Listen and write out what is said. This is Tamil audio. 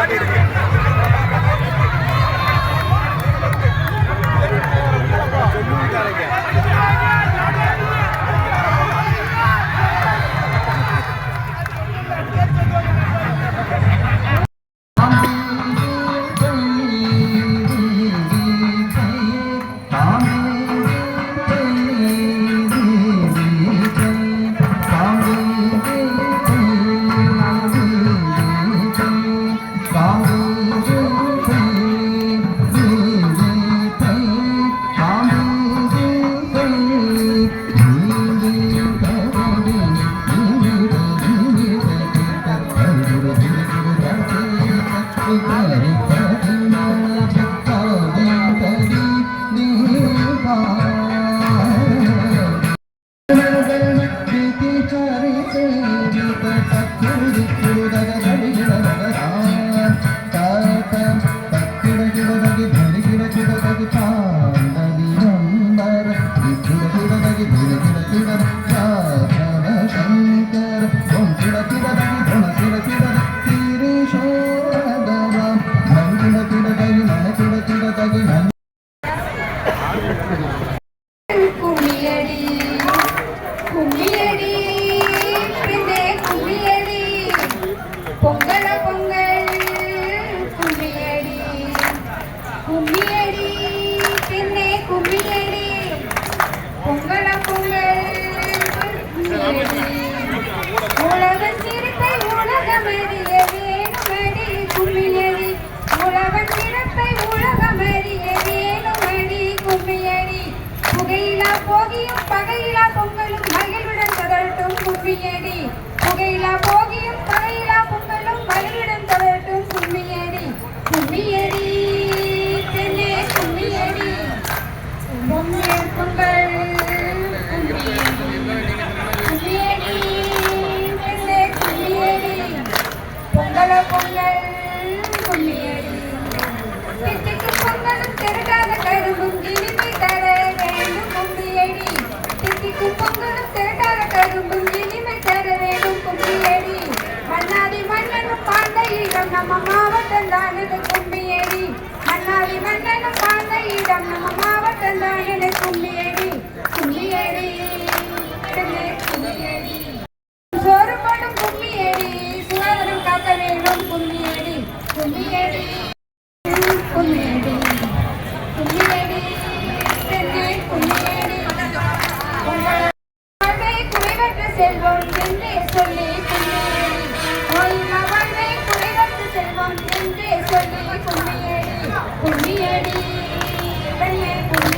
Ready to கும்மியடி பொங்கல பொங்கல் கும்மியடி கும்மியடி பின்னே கும்மியடி. பொங்கல பொங்கல் கும்மியடி. உழவன் சிறுத்தை உலகமறிய வேணுமடி கும்மியடி. உழவன் சிறுத்தை உலகமறிய வேணுமடி கும்மியடி. புகையிலா போகியும் பகையிலா பொங்கலும் மகிழ்வுடன் தொடரட்டும் கும்மியடி புகையிலா போகியும் பகையிலா பொங்கலும் மகிழ்வுடன் தொடரட்டும் கும்மியடி கும்மியடி தென்னே கும்மியடி பொங்கல் பொங்கல் கும்மியடி கும்மியடி தென்னே கும்மியடி பொங்கல பொங்கல் கும்மியடி தித்திக்கு பொங்கலும் திரட்டாத கரும்பும் இனிமை தர வேண்டும் கும்மியடி தித்திக்கு பொங்கலும் திரட்டாத கரும்பும் இனிமை தர வேண்டும் கும்மியடி மன்னாதி மன்னனும் பாண்ட இடம் நம்ம மாவட்டம் கும்மியடி மன்னாதி மன்னனும் பாண்ட இடம் நம்ம மாவட்டம் தான் கும்மியடி கும்மியடி தென்னே கும்மியடி சுகாதாரம் காக்க வேண்டும் கும்மியடி கும்மியடி கும்மியடி கும்மியடி கும்மியடி குறைவற்ற செல்வம் சொல்லி சொல்லி கும்மியடி கும்மியடி